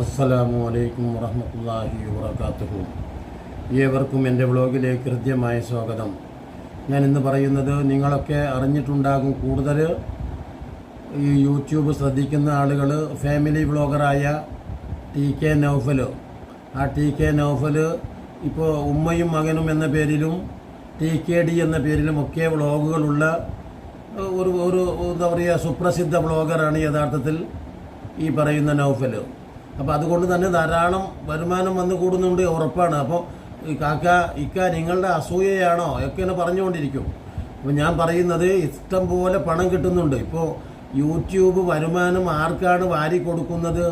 അസ്സലാമു അലൈക്കും വറഹമത്തല്ലാഹി വബർക്കാത്തുഹു ഏവർക്കും എന്റെ വ്ളോഗിലേക്ക് ഹൃദ്യമായ സ്വാഗതം. ഞാൻ ഇന്ന് പറയുന്നത് നിങ്ങളൊക്കെ അറിഞ്ഞിട്ടുണ്ടാകും കൂടുതൽ ഈ യൂട്യൂബ് ശ്രദ്ധിക്കുന്ന ആളുകൾ ഫാമിലി വ്ളോഗറായ ടി കെ നൗഫൽ. ആ ടി കെ നൗഫൽ ഇപ്പോൾ ഉമ്മയും മകനും എന്ന പേരിലും ടി കെ ഡി എന്ന പേരിലും ഒക്കെ വ്ളോഗുകളുള്ള ഒരു ഒരു എന്താ പറയുക സുപ്രസിദ്ധ വ്ളോഗറാണ് യഥാർത്ഥത്തിൽ ഈ പറയുന്ന നൗഫൽ. അപ്പോൾ അതുകൊണ്ട് തന്നെ ധാരാളം വരുമാനം വന്നു കൂടുന്നുണ്ട് ഉറപ്പാണ്. അപ്പോൾ കാക്ക ഇക്ക നിങ്ങളുടെ അസൂയയാണോ? ഒക്കെ എന്നെ പറഞ്ഞുകൊണ്ടിരിക്കും. അപ്പോൾ ഞാൻ പറയുന്നത് ഇഷ്ടം പോലെ പണം കിട്ടുന്നുണ്ട്. ഇപ്പോൾ യൂട്യൂബ് വരുമാനം ആർക്കാണ് വാരി കൊടുക്കുന്നത്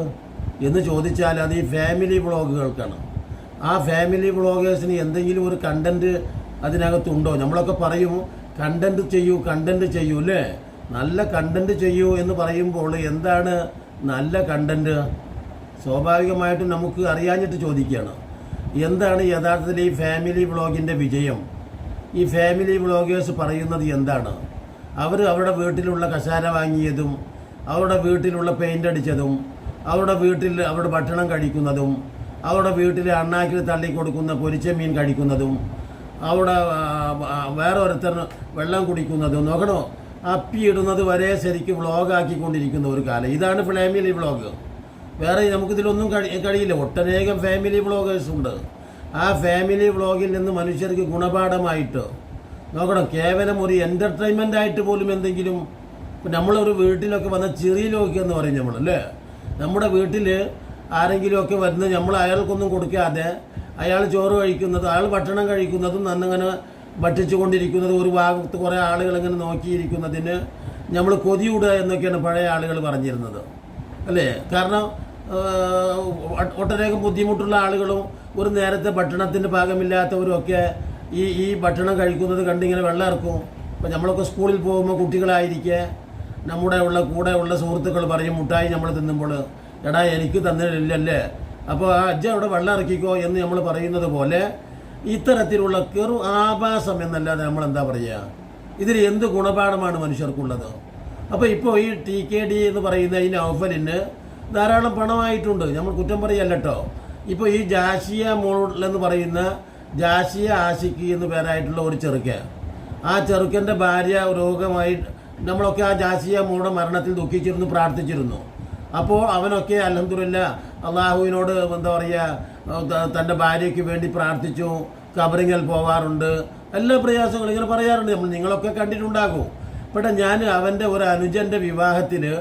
എന്ന് ചോദിച്ചാൽ അത് ഈ ഫാമിലി വ്ളോഗുകൾക്കാണ്. ആ ഫാമിലി വ്ളോഗേഴ്സിന് എന്തെങ്കിലും ഒരു കണ്ടന്റ് അതിനകത്തുണ്ടോ? നമ്മളൊക്കെ പറയും കണ്ടന്റ് ചെയ്യൂ കണ്ടന്റ് ചെയ്യൂ അല്ലേ? നല്ല കണ്ടന്റ് ചെയ്യൂ എന്ന് പറയുമ്പോൾ എന്താണ് നല്ല കണ്ടന്റ് സ്വാഭാവികമായിട്ടും നമുക്ക് അറിയാഞ്ഞിട്ട് ചോദിക്കുകയാണ്. എന്താണ് യഥാർത്ഥത്തിൽ ഈ ഫാമിലി വ്ളോഗിന്റെ വിജയം? ഈ ഫാമിലി വ്ളോഗേഴ്സ് പറയുന്നത് എന്താണ്? അവർ അവരുടെ വീട്ടിലുള്ള കഷാര വാങ്ങിയതും അവരുടെ വീട്ടിലുള്ള പെയിന്റ് അടിച്ചതും അവരുടെ വീട്ടിൽ അവരുടെ ഭക്ഷണം കഴിക്കുന്നതും അവരുടെ വീട്ടിൽ അണ്ണാക്കിൽ തള്ളി കൊടുക്കുന്ന പൊരിച്ച മീൻ കഴിക്കുന്നതും അവിടെ വേറെ ഒരുത്തർ വെള്ളം കുടിക്കുന്നതും നോക്കണോ? അപ്പിയിടുന്നത് വരെ ശരിക്കും വ്ളോഗാക്കിക്കൊണ്ടിരിക്കുന്ന ഒരു കാലം. ഇതാണ് ഫാമിലി വ്ളോഗ് വേറെ നമുക്കിതിലൊന്നും കഴി കഴിയില്ല. ഒട്ടനേകം ഫാമിലി വ്ളോഗേഴ്സ് ഉണ്ട്. ആ ഫാമിലി വ്ളോഗിൽ നിന്ന് മനുഷ്യർക്ക് ഗുണപാഠമായിട്ട് നോക്കണം. കേവലം ഒരു എന്റർടൈൻമെന്റ് ആയിട്ട് പോലും എന്തെങ്കിലും നമ്മളൊരു വീട്ടിലൊക്കെ വന്ന ചെറിയിലൊക്കെ എന്ന് പറയും നമ്മൾ അല്ലേ? നമ്മുടെ വീട്ടിൽ ആരെങ്കിലുമൊക്കെ വരുന്നത് നമ്മൾ അയാൾക്കൊന്നും കൊടുക്കാതെ അയാൾ ചോറ് കഴിക്കുന്നത് അയാൾ ഭക്ഷണം കഴിക്കുന്നതും നന്നങ്ങനെ ഭക്ഷിച്ചു കൊണ്ടിരിക്കുന്നതും ഒരു ഭാഗത്ത് കുറേ ആളുകൾ ഇങ്ങനെ നോക്കിയിരിക്കുന്നതിന് നമ്മൾ കൊതിയൂടുക എന്നൊക്കെയാണ് പഴയ ആളുകൾ പറഞ്ഞിരുന്നത്. അല്ലേ? കാരണം ഒട്ടനേകം ബുദ്ധിമുട്ടുള്ള ആളുകളും ഒരു നേരത്തെ ഭക്ഷണത്തിന്റെ പാകമില്ലാത്തവരും ഒക്കെ ഈ ഈ ഭക്ഷണം കഴിക്കുന്നത് കണ്ടിങ്ങനെ വെള്ളം ഇറക്കും ഇപ്പം നമ്മളൊക്കെ സ്കൂളിൽ പോകുമ്പോൾ കുട്ടികളായിരിക്കെ നമ്മുടെ ഉള്ള കൂടെ ഉള്ള സുഹൃത്തുക്കൾ പറയും മുട്ടായി നമ്മൾ തിന്നുമ്പോൾ. എടാ എനിക്ക് തന്നിട്ടില്ലല്ലേ അപ്പോൾ ആ അജ്ജ അവിടെ വെള്ളം ഇറക്കിക്കോ എന്ന് നമ്മൾ പറയുന്നത് പോലെ ഇത്തരത്തിലുള്ള കെറു ആഭാസം എന്നല്ലാതെ നമ്മൾ എന്താ പറയുക ഇതിൽ എന്ത് ഗുണപാഠമാണ് മനുഷ്യർക്കുള്ളത്? അപ്പോൾ ഇപ്പോൾ ഈ ടി കെ ഡി എന്ന് പറയുന്ന ഈ നൗഫലിന് ധാരാളം പണമായിട്ടുണ്ട്. നമ്മൾ കുറ്റം പറയല്ല കേട്ടോ ഇപ്പോൾ ഈ ജാഷിയ മോൾ എന്ന് പറയുന്ന ജാഷിയ ആഷിഖി എന്ന് പേരായിട്ടുള്ള ഒരു ചെറുക്ക ആ ചെറുക്കന്റെ ഭാര്യ രോഗമായി നമ്മളൊക്കെ ആ ജാസിയ മോളുടെ മരണത്തിൽ ദുഃഖിച്ചിരുന്നു പ്രാർത്ഥിച്ചിരുന്നു. അപ്പോൾ അവനൊക്കെ അലഹദില്ല അള്ളാഹുവിനോട് എന്താ പറയുക തന്റെ ഭാര്യയ്ക്ക് വേണ്ടി പ്രാർത്ഥിച്ചു കബറിങ്ങൽ പോവാറുണ്ട്. എല്ലാ പ്രയാസങ്ങളും ഇങ്ങനെ പറയാറുണ്ട്. നമ്മൾ നിങ്ങളൊക്കെ കണ്ടിട്ടുണ്ടാകും. പക്ഷേ ഞാൻ അവന്റെ ഒരു അനുജന്റെ വിവാഹത്തിൽ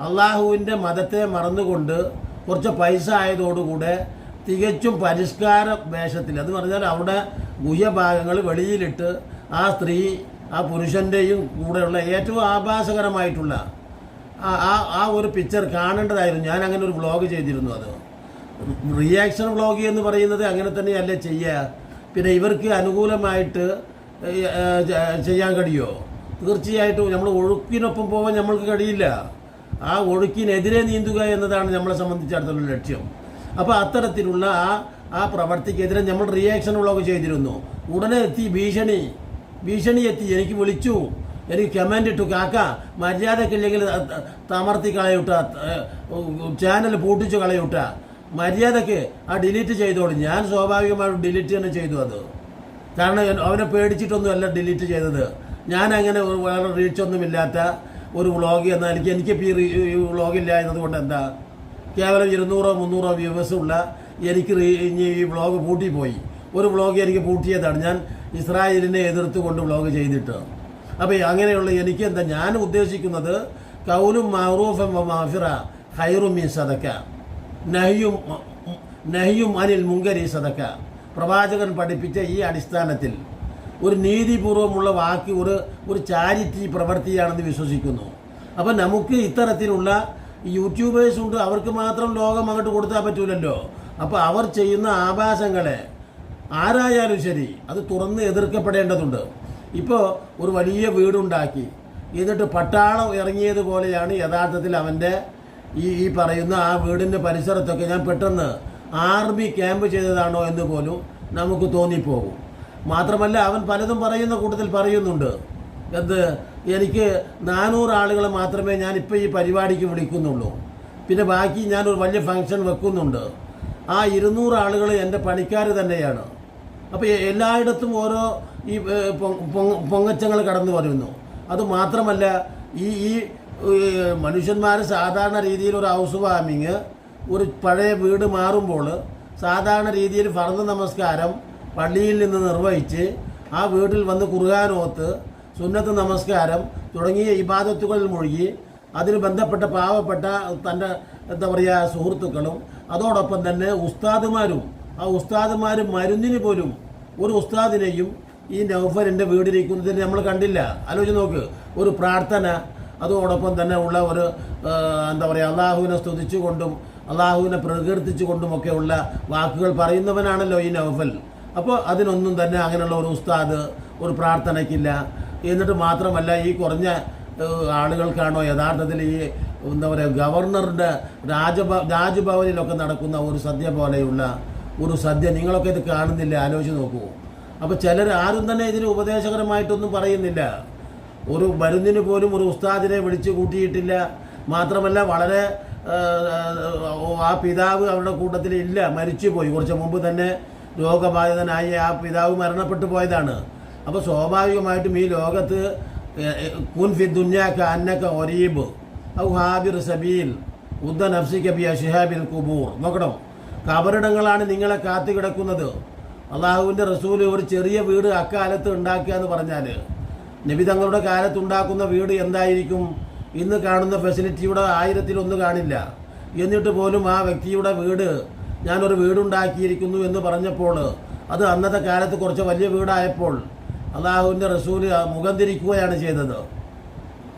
അള്ളാഹുവിന്റെ മതത്തെ മറന്നുകൊണ്ട് കുറച്ച് പൈസ ആയതോടുകൂടെ തികച്ചും പരിഷ്കാര വേഷത്തിൽ അത് പറഞ്ഞാൽ അവിടെ ഗുഹ്യഭാഗങ്ങൾ വെളിയിലിട്ട് ആ സ്ത്രീ ആ പുരുഷന്റെയും കൂടെയുള്ള ഏറ്റവും ആഭാസകരമായിട്ടുള്ള ആ- ആ ഒരു പിക്ചർ കാണേണ്ടതായിരുന്നു. ഞാൻ അങ്ങനെ ഒരു വ്ളോഗ് ചെയ്തിരുന്നു അത്. റിയാക്ഷൻ വ്ളോഗ് എന്ന് പറയുന്നത് അങ്ങനെ തന്നെയല്ലേ ചെയ്യുക? പിന്നെ ഇവർക്ക് അനുകൂലമായിട്ട് ചെയ്യാൻ കഴിയുമോ? തീർച്ചയായിട്ടും നമ്മൾ ഒഴുക്കിനൊപ്പം പോകാൻ നമ്മൾക്ക് കഴിയില്ല. ആ ഒഴുക്കിനെതിരെ നീന്തുക എന്നതാണ് നമ്മളെ സംബന്ധിച്ചിടത്തോളം ലക്ഷ്യം. അപ്പോൾ അത്തരത്തിലുള്ള ആ ആ പ്രവർത്തിക്കെതിരെ നമ്മൾ റിയാക്ഷൻ വ്ളോഗ് ചെയ്തിരുന്നു. ഉടനെ എത്തി ഭീഷണി. ഭീഷണി എത്തി. എനിക്ക് വിളിച്ചു. എനിക്ക് കമന്റ് ഇട്ടു. കാക്ക മര്യാദക്കില്ലെങ്കിൽ തമർത്തി കളയൂട്ട. ചാനൽ പൂട്ടിച്ചു കളയൂട്ട. മര്യാദയ്ക്ക് ആ ഡിലീറ്റ് ചെയ്തോളൂ. ഞാൻ സ്വാഭാവികമായിട്ടും ഡിലീറ്റ് തന്നെ ചെയ്തു അത്. കാരണം അവനെ പേടിച്ചിട്ടൊന്നും അല്ല ഡിലീറ്റ് ചെയ്തത്. ഞാൻ അങ്ങനെ വേറെ റീച്ചൊന്നുമില്ലാത്ത ഒരു വ്ളോഗ് എന്നാൽ എനിക്ക് എനിക്ക് ഇപ്പോൾ ഈ വ്ളോഗില്ല എന്നതുകൊണ്ട് എന്താ? കേവലം ഇരുന്നൂറോ മുന്നൂറോ വ്യൂവേഴ്സ് ഉള്ള എനിക്ക് ഈ വ്ളോഗ് പൂട്ടിപ്പോയി. ഒരു വ്ളോഗ് എനിക്ക് പൂട്ടിയതാണ്. ഞാൻ ഇസ്രായേലിനെ എതിർത്തുകൊണ്ട് വ്ളോഗ് ചെയ്തിട്ട്. അപ്പോൾ അങ്ങനെയുള്ള എനിക്ക് എന്താ ഞാൻ ഉദ്ദേശിക്കുന്നത് കൗലും മറൂഫം മാഫിറ ഹൈറും മീൻ സദക്ക. നഹിയും നഹിയും അനിൽ മുങ്കരി സദക്ക. പ്രവാചകൻ പഠിപ്പിച്ച ഈ അടിസ്ഥാനത്തിൽ ഒരു നീതിപൂർവമുള്ള വാക്ക് ഒരു ഒരു ചാരിറ്റി പ്രവൃത്തിയാണെന്ന് വിശ്വസിക്കുന്നു. അപ്പം നമുക്ക് ഇത്തരത്തിലുള്ള യൂട്യൂബേഴ്സ് ഉണ്ട്. അവർക്ക് മാത്രം ലോകം അങ്ങോട്ട് കൊടുത്താൽ പറ്റൂലല്ലോ. അപ്പോൾ അവർ ചെയ്യുന്ന ആഭാസങ്ങളെ ആരായാലും ശരി അത് തുറന്ന് എതിർക്കപ്പെടേണ്ടതുണ്ട്. ഇപ്പോൾ ഒരു വലിയ വീടുണ്ടാക്കി. എന്നിട്ട് പട്ടാളം ഇറങ്ങിയത് പോലെയാണ് യഥാർത്ഥത്തിൽ അവന്റെ ഈ ഈ പറയുന്ന ആ വീടിന്റെ പരിസരത്തൊക്കെ ഞാൻ പെട്ടെന്ന് ആർമി ക്യാമ്പ് ചെയ്തതാണോ എന്ന് പോലും നമുക്ക് തോന്നിപ്പോകും. മാത്രമല്ല അവൻ പലതും പറയുന്ന കൂട്ടത്തിൽ പറയുന്നുണ്ട്. എന്ത്? എനിക്ക് നാനൂറ് ആളുകളെ മാത്രമേ ഞാൻ ഇപ്പോൾ ഈ പരിപാടിക്ക് വിളിക്കുന്നുള്ളൂ. പിന്നെ ബാക്കി ഞാനൊരു വലിയ ഫംഗ്ഷൻ വെക്കുന്നുണ്ട്. ആ ഇരുന്നൂറ് ആളുകൾ എന്റെ പണിക്കാർ തന്നെയാണ്. അപ്പോൾ എല്ലായിടത്തും ഓരോ ഈ പൊങ്ങച്ചങ്ങൾ കടന്നു വരുന്നു. അത് മാത്രമല്ല ഈ ഈ മനുഷ്യന്മാർ സാധാരണ രീതിയിൽ ഒരു ഹൗസ് വാമിങ് ഒരു പഴയ വീട് മാറുമ്പോൾ സാധാരണ രീതിയിൽ ഫർദ് നമസ്കാരം പള്ളിയിൽ നിന്ന് നിർവഹിച്ച് ആ വീട്ടിൽ വന്ന് കുറുകാനോത്ത് സുന്നത്ത് നമസ്കാരം തുടങ്ങിയ ഇബാദത്തുകളിൽ മുഴുകി അതിന് ബന്ധപ്പെട്ട പാവപ്പെട്ട തന്റെ എന്താ പറയുക സുഹൃത്തുക്കളും അതോടൊപ്പം തന്നെ ഉസ്താദുമാരും ആ ഉസ്താദുമാർ മരുന്നിന് പോലും ഒരു ഉസ്താദിനെയും ഈ നൗഫലിന്റെ വീടിരിക്കുന്നതിന് നമ്മൾ കണ്ടില്ല. ആലോചിച്ച് നോക്ക്. ഒരു പ്രാർത്ഥന അതോടൊപ്പം തന്നെ ഉള്ള ഒരു എന്താ പറയുക അള്ളാഹുവിനെ സ്തുതിച്ചുകൊണ്ടും അള്ളാഹുവിനെ പ്രകീർത്തിച്ചുകൊണ്ടുമൊക്കെ ഉള്ള വാക്കുകൾ പറയുന്നവനാണല്ലോ ഈ നൗഫൽ. അപ്പോൾ അതിനൊന്നും തന്നെ അങ്ങനെയുള്ള ഒരു ഉസ്താദ് ഒരു പ്രാർത്ഥനയ്ക്കില്ല. എന്നിട്ട് മാത്രമല്ല ഈ കുറഞ്ഞ ആളുകൾക്കാണോ യഥാർത്ഥത്തിൽ ഈ എന്താ പറയുക ഗവർണറുടെ രാജഭ രാജ്ഭവനിലൊക്കെ നടക്കുന്ന ഒരു സദ്യ പോലെയുള്ള ഒരു സദ്യ നിങ്ങളൊക്കെ ഇത് കാണുന്നില്ല? ആലോചിച്ച് നോക്കൂ. അപ്പോൾ ചിലർ ആരും തന്നെ ഇതിന് ഉപദേശകരമായിട്ടൊന്നും പറയുന്നില്ല. ഒരു മരുന്നിന് പോലും ഒരു ഉസ്താദിനെ വിളിച്ചു കൂട്ടിയിട്ടില്ല. മാത്രമല്ല വളരെ ആ പിതാവ് അവരുടെ കൂട്ടത്തിൽ ഇല്ല. മരിച്ചുപോയി. കുറച്ച് മുമ്പ് തന്നെ രോഗബാധിതനായി ആ പിതാവ് മരണപ്പെട്ടു പോയതാണ്. അപ്പോൾ സ്വാഭാവികമായിട്ടും ഈ ലോകത്ത് കുൻ ഫി ദുന്യാക്ക അന്നക്ക ഒരീബ് ഔ ഹാബിർ സബീൽ ഉദ്ദ നഫ്സിക്ക ബി അഷിഹാബിൽ കുബൂർ നോക്കണം? കബറിടങ്ങളാണ് നിങ്ങളെ കാത്തു കിടക്കുന്നത്. അള്ളാഹുവിന്റെ റസൂൽ ഒരു ചെറിയ വീട് അക്കാലത്ത് ഉണ്ടാക്കുക എന്ന് പറഞ്ഞാൽ നബി തങ്ങളുടെ കാലത്ത് ഉണ്ടാക്കുന്ന വീട് എന്തായിരിക്കും? ഇന്ന് കാണുന്ന ഫെസിലിറ്റിയുടെ ആയിരത്തിലൊന്ന് കാണില്ല. എന്നിട്ട് പോലും ആ വ്യക്തിയുടെ വീട് ഞാനൊരു വീടുണ്ടാക്കിയിരിക്കുന്നു എന്ന് പറഞ്ഞപ്പോൾ അത് അന്നത്തെ കാലത്ത് കുറച്ച് വലിയ വീടായപ്പോൾ അള്ളാഹുവിന്റെ റസൂൽ മുഖം തിരിക്കുകയാണ് ചെയ്തത്.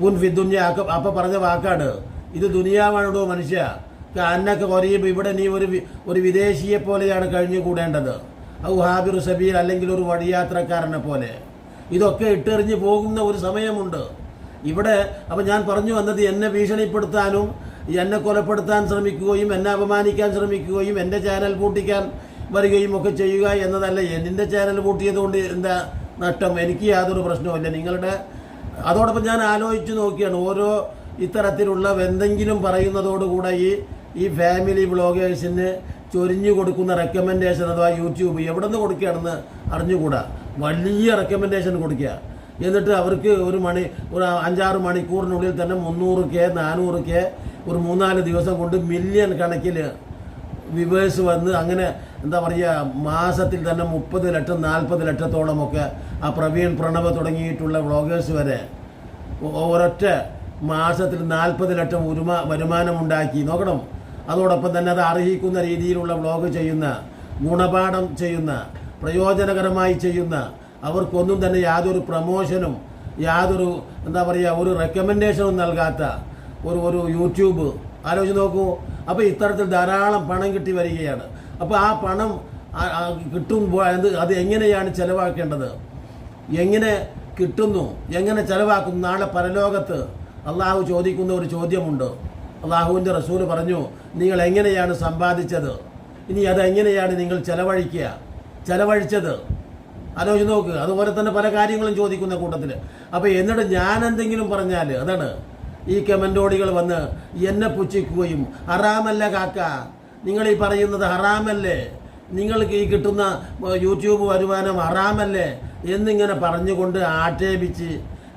കുൻ ഫിദുന്യ അപ്പം പറഞ്ഞ വാക്കാണ്. ഇത് ദുനിയാവാണോ മനുഷ്യ? അന്നൊക്കെ കുറയും ഇവിടെ നീ ഒരു ഒരു വിദേശിയെ പോലെയാണ് കഴിഞ്ഞുകൂടേണ്ടത്. ഔ ഹാബിർ സബീൽ അല്ലെങ്കിൽ ഒരു വഴിയാത്രക്കാരനെ പോലെ. ഇതൊക്കെ ഇട്ടെറിഞ്ഞ് പോകുന്ന ഒരു സമയമുണ്ട്. ഇവിടെ അപ്പം ഞാൻ പറഞ്ഞു വന്നത് എന്നെ ഭീഷണിപ്പെടുത്താനും എന്നെ കൊലപ്പെടുത്താൻ ശ്രമിക്കുകയും എന്നെ അപമാനിക്കാൻ ശ്രമിക്കുകയും എന്റെ ചാനൽ പൂട്ടിക്കാൻ വരികയും ഒക്കെ ചെയ്യുക എന്നതല്ല. എന്റെ ചാനൽ പൂട്ടിയതുകൊണ്ട് എന്താ നഷ്ടം? എനിക്ക് യാതൊരു പ്രശ്നവുമില്ല നിങ്ങളുടെ അതോടൊപ്പം ഞാൻ ആലോചിച്ച് നോക്കിയാണ്. ഓരോ ഇത്തരത്തിലുള്ള എന്തെങ്കിലും പറയുന്നതോടുകൂടെ ഈ ഈ ഫാമിലി വ്ളോഗേഴ്സിന് ചൊരിഞ്ഞു കൊടുക്കുന്ന റെക്കമെൻഡേഷൻ അഥവാ യൂട്യൂബ് എവിടെ നിന്ന് കൊടുക്കുകയാണെന്ന് അറിഞ്ഞുകൂടാ? വലിയ റെക്കമെൻഡേഷൻ കൊടുക്കുക. എന്നിട്ട് അവർക്ക് ഒരു മണി ഒരു അഞ്ചാറ് മണിക്കൂറിനുള്ളിൽ തന്നെ മുന്നൂറ് കെ നാനൂറ് കെ ഒരു മൂന്നാൽ ദിവസം കൊണ്ട് മില്യൺ കണക്കിൽ വിവേഴ്സ് വന്ന് അങ്ങനെ എന്താ പറയുക മാസത്തിൽ തന്നെ മുപ്പത് ലക്ഷം നാൽപ്പത് ലക്ഷത്തോളമൊക്കെ ആ പ്രവീൺ പ്രണവ് തുടങ്ങിയിട്ടുള്ള വ്ളോഗേഴ്സ് വരെ ഒരൊറ്റ മാസത്തിൽ നാൽപ്പത് ലക്ഷം ഉരുമ വരുമാനമുണ്ടാക്കി നോക്കണം. അതോടൊപ്പം തന്നെ അത് അർഹിക്കുന്ന രീതിയിലുള്ള വ്ളോഗ് ചെയ്യുന്ന ഗുണപാഠം ചെയ്യുന്ന പ്രയോജനകരമായി ചെയ്യുന്ന അവർക്കൊന്നും തന്നെ യാതൊരു പ്രമോഷനും യാതൊരു എന്താ പറയുക ഒരു റെക്കമെൻഡേഷനും നൽകാത്ത ഒരു ഒരു യൂട്യൂബ്. ആലോചിച്ച് നോക്കൂ. അപ്പോൾ ഇത്തരത്തിൽ ധാരാളം പണം കിട്ടി വരികയാണ്. അപ്പോൾ ആ പണം കിട്ടുമ്പോൾ അത് അത് എങ്ങനെയാണ് ചിലവാക്കേണ്ടത്? എങ്ങനെ കിട്ടുന്നു? എങ്ങനെ ചിലവാക്കുന്നു? നാളെ പരലോകത്ത് അള്ളാഹു ചോദിക്കുന്ന ഒരു ചോദ്യമുണ്ട്. അള്ളാഹുവിന്റെ റസൂൽ പറഞ്ഞു നിങ്ങൾ എങ്ങനെയാണ് സമ്പാദിച്ചത്? ഇനി അതെങ്ങനെയാണ് നിങ്ങൾ ചെലവഴിക്കുക? ചെലവഴിച്ചത് ആലോചിച്ച് നോക്ക്. അതുപോലെ തന്നെ പല കാര്യങ്ങളും ചോദിക്കുന്ന കൂട്ടത്തിൽ അപ്പോൾ എന്നിട്ട് ഞാൻ എന്തെങ്കിലും പറഞ്ഞാൽ അതാണ് ഈ കമന്റോടികൾ വന്ന് എന്നെ പുച്ഛിക്കുകയും ഹറാമല്ല കാക്ക നിങ്ങൾ ഈ പറയുന്നത് ഹറാമല്ലേ? നിങ്ങൾക്ക് ഈ കിട്ടുന്ന യൂട്യൂബ് വരുമാനം ഹറാമല്ലേ? എന്നിങ്ങനെ പറഞ്ഞുകൊണ്ട് ആക്ഷേപിച്ച്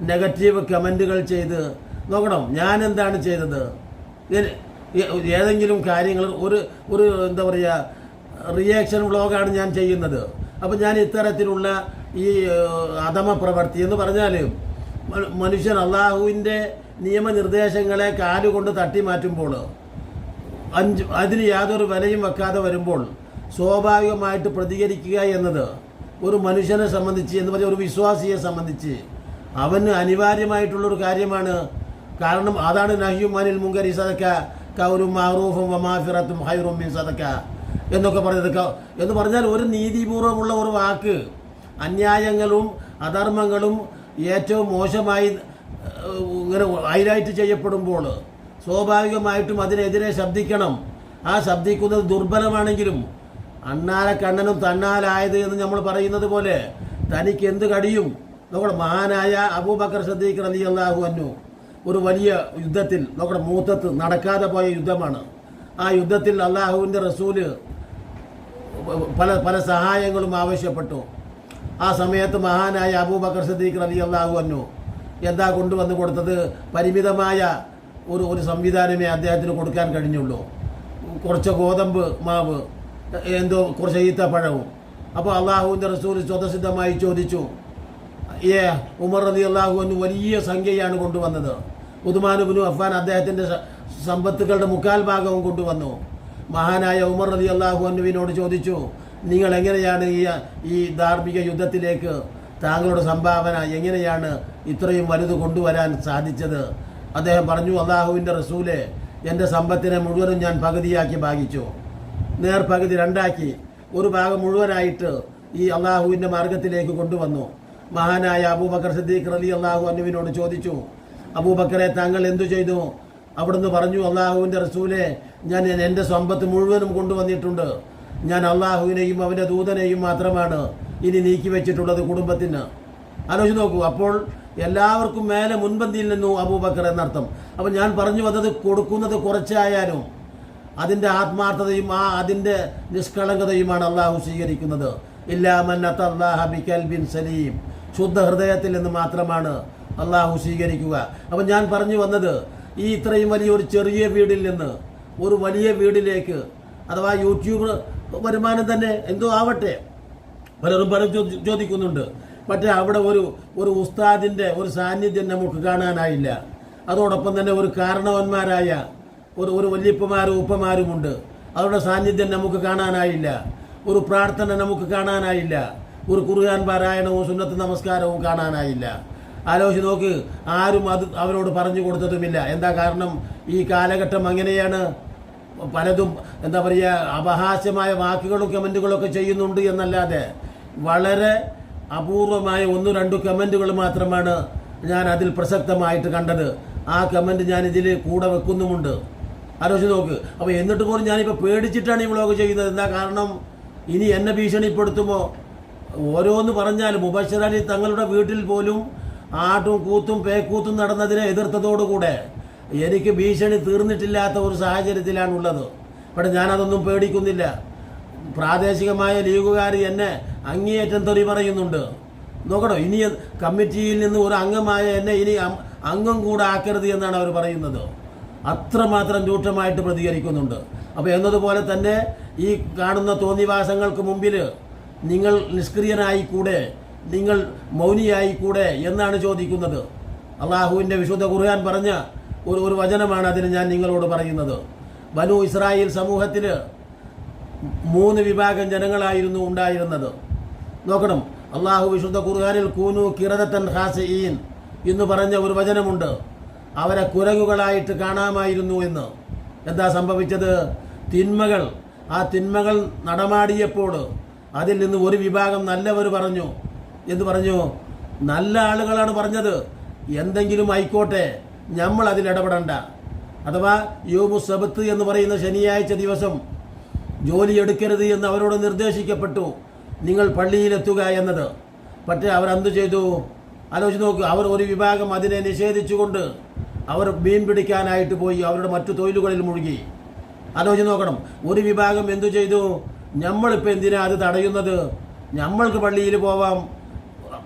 നെഗറ്റീവ് കമന്റുകൾ ചെയ്ത് നോക്കണം. ഞാൻ എന്താണ് ചെയ്തത്? ഏതെങ്കിലും കാര്യങ്ങൾ ഒരു ഒരു എന്താ പറയുക റിയാക്ഷൻ വ്ളോഗാണ് ഞാൻ ചെയ്യുന്നത്. അപ്പം ഞാൻ ഇത്തരത്തിലുള്ള ഈ അധമ പ്രവൃത്തി എന്ന് പറഞ്ഞാൽ മനുഷ്യൻ അള്ളാഹുവിന്റെ നിയമനിർദ്ദേശങ്ങളെ കാലുകൊണ്ട് തട്ടി മാറ്റുമ്പോൾ അഞ്ച് അതിന് യാതൊരു വിലയും വെക്കാതെ വരുമ്പോൾ സ്വാഭാവികമായിട്ട് പ്രതികരിക്കുക എന്നത് ഒരു മനുഷ്യനെ സംബന്ധിച്ച് എന്ന് പറഞ്ഞാൽ ഒരു വിശ്വാസിയെ സംബന്ധിച്ച് അവന് അനിവാര്യമായിട്ടുള്ളൊരു കാര്യമാണ്. കാരണം അതാണ് നഹ്യുമാനിൽ മുങ്കരി സദക്ക കൗരും മാറൂഫും വമാഫിറത്തും ഹൈറും മിൻ സദക്ക. എന്നൊക്കെ പറഞ്ഞത് എന്ന് പറഞ്ഞാൽ ഒരു നീതിപൂർവമുള്ള ഒരു വാക്ക്. അന്യായങ്ങളും അധർമ്മങ്ങളും ഏറ്റവും മോശമായി ഇങ്ങനെ ഹൈലൈറ്റ് ചെയ്യപ്പെടുമ്പോൾ സ്വാഭാവികമായിട്ടും അതിനെതിരെ ശബ്ദിക്കണം. ആ ശബ്ദിക്കുന്നത് ദുർബലമാണെങ്കിലും അണ്ണാലെ കണ്ണനും തന്നാലായത് എന്ന് നമ്മൾ പറയുന്നത് പോലെ തനിക്ക് എന്ത് കടിയും? നോക്കണം മഹാനായ അബൂബക്കർ സദ്ദീഖ് നീ അള്ളാഹു ഒരു വലിയ യുദ്ധത്തിൽ നോക്കണം മൂത്തത്ത് നടക്കാതെ പോയ യുദ്ധമാണ്. ആ യുദ്ധത്തിൽ അള്ളാഹുവിന്റെ റസൂൽ പല പല സഹായങ്ങളും ആവശ്യപ്പെട്ടു. ആ സമയത്ത് മഹാനായ അബൂബക്കർ സദീഖ് അലി അള്ളാഹു അന്നു എന്താ കൊണ്ടുവന്ന് കൊടുത്തത്? പരിമിതമായ ഒരു ഒരു സംവിധാനമേ അദ്ദേഹത്തിന് കൊടുക്കാൻ കഴിഞ്ഞുള്ളൂ. കുറച്ച് ഗോതമ്പ് മാവ് എന്തോ കുറച്ച് ഈത്തപ്പഴവും. അപ്പോൾ അള്ളാഹുവിന്റെ റസൂൽ സ്വതസിദ്ധമായി ചോദിച്ചു ഏ ഉമർ റതി അള്ളാഹുവിന് വലിയ സംഖ്യയാണ് കൊണ്ടുവന്നത്. ഉദ്മാനുബിനു അഫ്ഫാൻ അദ്ദേഹത്തിന്റെ സമ്പത്തുക്കളുടെ മുക്കാൽ ഭാഗവും കൊണ്ടുവന്നു. മഹാനായ ഉമർ റതി അള്ളാഹു അന്നുവിനോട് ചോദിച്ചു നിങ്ങൾ എങ്ങനെയാണ് ഈ ഈ ധാർമ്മിക യുദ്ധത്തിലേക്ക് താങ്കളുടെ സംഭാവന എങ്ങനെയാണ് ഇത്രയും വലുത് കൊണ്ടുവരാൻ സാധിച്ചത്? അദ്ദേഹം പറഞ്ഞു അള്ളാഹുവിന്റെ റസൂലെ എന്റെ സമ്പത്തിനെ മുഴുവനും ഞാൻ പകുതിയാക്കി ഭാഗിച്ചു. നേർപകുതി രണ്ടാക്കി. ഒരു ഭാഗം മുഴുവനായിട്ട് ഈ അള്ളാഹുവിന്റെ മാർഗത്തിലേക്ക് കൊണ്ടുവന്നു. മഹാനായ അബൂബക്കർ സിദ്ദീഖ് റലി അള്ളാഹു അനുവിനോട് ചോദിച്ചു അബൂബക്കറെ താങ്കൾ എന്തു ചെയ്തു? അവിടുന്ന് പറഞ്ഞു അള്ളാഹുവിന്റെ റസൂലെ ഞാൻ എന്റെ സമ്പത്ത് മുഴുവനും കൊണ്ടുവന്നിട്ടുണ്ട്. ഞാൻ അള്ളാഹുവിനെയും അവന്റെ ദൂതനെയും മാത്രമാണ് ഇനി നീക്കി വെച്ചിട്ടുള്ളത് കുടുംബത്തിന്. ആലോചിച്ച് നോക്കൂ അപ്പോൾ എല്ലാവർക്കും മേലെ മുൻപന്തിയിൽ നിന്നു അബൂബക്കർ എന്നർത്ഥം. അപ്പോൾ ഞാൻ പറഞ്ഞു വന്നത് കൊടുക്കുന്നത് കുറച്ചായാലും അതിന്റെ ആത്മാർത്ഥതയും ആ അതിന്റെ നിഷ്കളങ്കതയുമാണ് അള്ളാഹു സ്വീകരിക്കുന്നത്. ബിൻ സലീം. ശുദ്ധ ഹൃദയത്തിൽ നിന്ന് മാത്രമാണ് അള്ളാഹു സ്വീകരിക്കുക. അപ്പം ഞാൻ പറഞ്ഞു വന്നത് ഈ ഇത്രയും വലിയ ഒരു ചെറിയ വീടിൽ നിന്ന് ഒരു വലിയ വീടിലേക്ക് അഥവാ യൂട്യൂബ് വരുമാനം തന്നെ എന്തോ ആവട്ടെ. പലരും പലരും ചോദിക്കുന്നുണ്ട്. പക്ഷേ അവിടെ ഒരു ഒരു ഉസ്താദിന്റെ ഒരു സാന്നിധ്യം നമുക്ക് കാണാനായില്ല. അതോടൊപ്പം തന്നെ ഒരു കാരണവന്മാരായ ഒരു ഒരു വല്യപ്പമാരും ഉപ്പമാരുമുണ്ട് അവരുടെ സാന്നിധ്യം നമുക്ക് കാണാനായില്ല. ഒരു പ്രാർത്ഥന നമുക്ക് കാണാനായില്ല. ഒരു കുറുകാൻ പാരായണവും സുന്നത്ത് നമസ്കാരവും കാണാനായില്ല. ആലോചിച്ച് നോക്ക്. ആരും അത് അവരോട് പറഞ്ഞു കൊടുത്തതുമില്ല എന്താ കാരണം? ഈ കാലഘട്ടം അങ്ങനെയാണ്. പലതും എന്താ പറയുക അപഹാസ്യമായ വാക്കുകളും കമന്റുകളൊക്കെ ചെയ്യുന്നുണ്ട് എന്നല്ലാതെ വളരെ അപൂർവമായ ഒന്ന് രണ്ടു കമന്റുകൾ മാത്രമാണ് ഞാൻ അതിൽ പ്രസക്തമായിട്ട് കണ്ടത്. ആ കമന്റ് ഞാൻ ഇതിൽ കൂടെ വെക്കുന്നുമുണ്ട്. ആലോചിച്ച് നോക്ക്. അപ്പോൾ എന്നിട്ട് പോലും ഞാനിപ്പോൾ പേടിച്ചിട്ടാണ് ഈ വ്ളോഗ് ചെയ്യുന്നത്. എന്താ കാരണം? ഇനി എന്നെ ഭീഷണിപ്പെടുത്തുമോ? ഓരോന്ന് പറഞ്ഞാലും മുബശ്ശറാലി തങ്ങളുടെ വീട്ടിൽ പോലും ആട്ടും കൂത്തും പേക്കൂത്തും നടന്നതിനെ എതിർത്തതോടുകൂടെ എനിക്ക് ഭീഷണി തീർന്നിട്ടില്ലാത്ത ഒരു സാഹചര്യത്തിലാണുള്ളത്. ഇവിടെ ഞാനതൊന്നും പേടിക്കുന്നില്ല. പ്രാദേശികമായ ലീഗുകാർ എന്നെ അങ്ങേയറ്റം തെറി പറയുന്നുണ്ട്. നോക്കണോ ഇനി കമ്മിറ്റിയിൽ നിന്ന് ഒരു അംഗമായ എന്നെ ഇനി അംഗം കൂടെ ആക്കരുത് എന്നാണ് അവർ പറയുന്നത്. അത്രമാത്രം രൂക്ഷമായിട്ട് പ്രതികരിക്കുന്നുണ്ട്. അപ്പോൾ എന്നതുപോലെ തന്നെ ഈ കാണുന്ന തോന്നിവാസങ്ങൾക്ക് മുമ്പിൽ നിങ്ങൾ നിഷ്ക്രിയനായി കൂടെ നിങ്ങൾ മൗനിയായി കൂടെ എന്നാണ് ചോദിക്കുന്നത്. അള്ളാഹുവിന്റെ വിശുദ്ധ ഖുർആൻ പറഞ്ഞ ഒരു ഒരു വചനമാണ് അതിന് ഞാൻ നിങ്ങളോട് പറയുന്നത്. ബനു ഇസ്രായേൽ സമൂഹത്തിൽ മൂന്ന് വിഭാഗം ജനങ്ങളായിരുന്നു ഉണ്ടായിരുന്നത്. നോക്കണം. അള്ളാഹു വിശുദ്ധ ഖുർആനിൽ കൂനു കിറതത്തൻ ഹാസീൻ എന്ന് പറഞ്ഞ ഒരു വചനമുണ്ട്. അവരെ കുരങ്ങുകളായിട്ട് കാണാമായിരുന്നു എന്ന്. എന്താ സംഭവിച്ചത്? തിന്മകൾ. ആ തിന്മകൾ നടമാടിയപ്പോൾ അതിൽ നിന്ന് ഒരു വിഭാഗം നല്ലവർ പറഞ്ഞു എന്ന് പറഞ്ഞു നല്ല ആളുകളാണ് പറഞ്ഞത്. എന്തെങ്കിലും ആയിക്കോട്ടെ നമ്മൾ അതിൽ ഇടപെടണ്ട. അഥവാ യോബു സബത്ത് എന്ന് പറയുന്ന ശനിയാഴ്ച ദിവസം ജോലി എടുക്കരുത് എന്ന് അവരോട് നിർദ്ദേശിക്കപ്പെട്ടു. നിങ്ങൾ പള്ളിയിലെത്തുക എന്നത്. പക്ഷേ അവർ എന്തു ചെയ്തു? ആലോചിച്ച് നോക്കുക അവർ ഒരു വിഭാഗം അതിനെ നിഷേധിച്ചുകൊണ്ട് അവർ മീൻ പിടിക്കാനായിട്ട് പോയി അവരുടെ മറ്റു തൊഴിലുകളിൽ മുഴുകി. ആലോചിച്ച് നോക്കണം ഒരു വിഭാഗം എന്തു ചെയ്തു? നമ്മളിപ്പോൾ എന്തിനാ അത് തടയുന്നത്? നമ്മൾക്ക് പള്ളിയിൽ പോവാം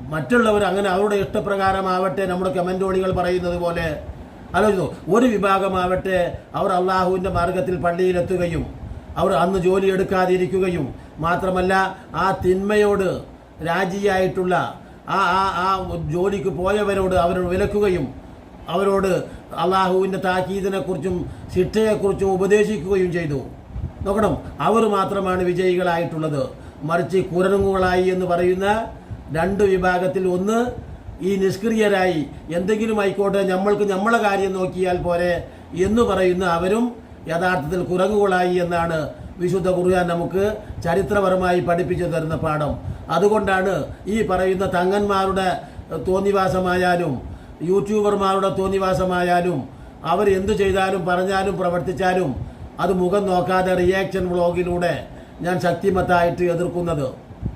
മറ്റുള്ളവർ അങ്ങനെ അവരുടെ ഇഷ്ടപ്രകാരമാവട്ടെ നമ്മുടെ കമന്റോണികൾ പറയുന്നത് പോലെ ആലോചിച്ചു ഒരു വിഭാഗമാവട്ടെ അവർ അള്ളാഹുവിന്റെ മാർഗത്തിൽ പള്ളിയിലെത്തുകയും അവർ അന്ന് ജോലി എടുക്കാതിരിക്കുകയും മാത്രമല്ല ആ തിന്മയോട് രാജിയായിട്ടുള്ള ആ ആ ആ ജോലിക്ക് പോയവരോട് അവരോട് വിലക്കുകയും അവരോട് അള്ളാഹുവിന്റെ താക്കീതിനെക്കുറിച്ചും ശിക്ഷയെക്കുറിച്ചും ഉപദേശിക്കുകയും ചെയ്തു. നോക്കണം അവർ മാത്രമാണ് വിജയികളായിട്ടുള്ളത്. മറിച്ച് കുരങ്ങുകളായി എന്ന് പറയുന്ന രണ്ട് വിഭാഗത്തിൽ ഒന്ന് ഈ നിഷ്ക്രിയരായി. എന്തെങ്കിലും ആയിക്കോട്ടെ നമ്മൾക്ക് നമ്മളെ കാര്യം നോക്കിയാൽ പോരെ എന്ന് പറയുന്ന അവരും യഥാർത്ഥത്തിൽ കുരങ്ങുകളായി എന്നാണ് വിശുദ്ധ ഖുർആൻ നമുക്ക് ചരിത്രപരമായി പഠിപ്പിച്ചു തരുന്ന പാഠം. അതുകൊണ്ടാണ് ഈ പറയുന്ന തങ്ങന്മാരുടെ തോന്നിവാസമായാലും യൂട്യൂബർമാരുടെ തോന്നിവാസമായാലും അവർ എന്തു ചെയ്താലും പറഞ്ഞാലും പ്രവർത്തിച്ചാലും അത് മുഖം നോക്കാതെ റിയാക്ഷൻ വ്ളോഗിലൂടെ ഞാൻ ശക്തിമത്തായിട്ട് എതിർക്കുന്നത്.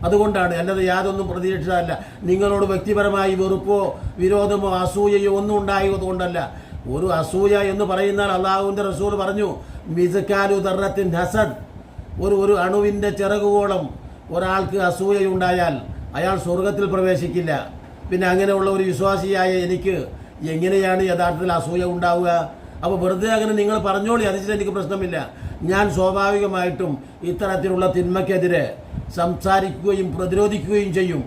അതുകൊണ്ടാണ് അല്ലാതെ യാതൊന്നും പ്രതീക്ഷിച്ചതല്ല നിങ്ങളോട് വ്യക്തിപരമായി വെറുപ്പോ വിരോധമോ അസൂയയോ ഒന്നും ഉണ്ടായതുകൊണ്ടല്ല. ഒരു അസൂയ എന്ന് പറയുന്നാൽ അള്ളാഹുവിന്റെ റസൂൽ പറഞ്ഞു മിസ്കാലു ദർറത്തിൻ ഹസദ് ഒരു ഒരു അണുവിന്റെ ചിറകുകോളം ഒരാൾക്ക് അസൂയയുണ്ടായാൽ അയാൾ സ്വർഗത്തിൽ പ്രവേശിക്കില്ല. പിന്നെ അങ്ങനെയുള്ള ഒരു വിശ്വാസിയായ എനിക്ക് എങ്ങനെയാണ് യഥാർത്ഥത്തിൽ അസൂയ ഉണ്ടാവുക? അപ്പോൾ വെറുതെ അങ്ങനെ നിങ്ങൾ പറഞ്ഞോളി അതിച്ചിട്ട് എനിക്ക് പ്രശ്നമില്ല. ഞാൻ സ്വാഭാവികമായിട്ടും ഇത്തരത്തിലുള്ള തിന്മയ്ക്കെതിരെ സംസാരിക്കുകയും പ്രതിരോധിക്കുകയും ചെയ്യും.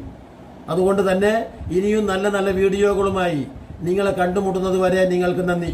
അതുകൊണ്ട് തന്നെ ഇനിയും നല്ല നല്ല വീഡിയോകളുമായി നിങ്ങളെ കണ്ടുമുട്ടുന്നത് വരെ നിങ്ങൾക്ക് നന്ദി.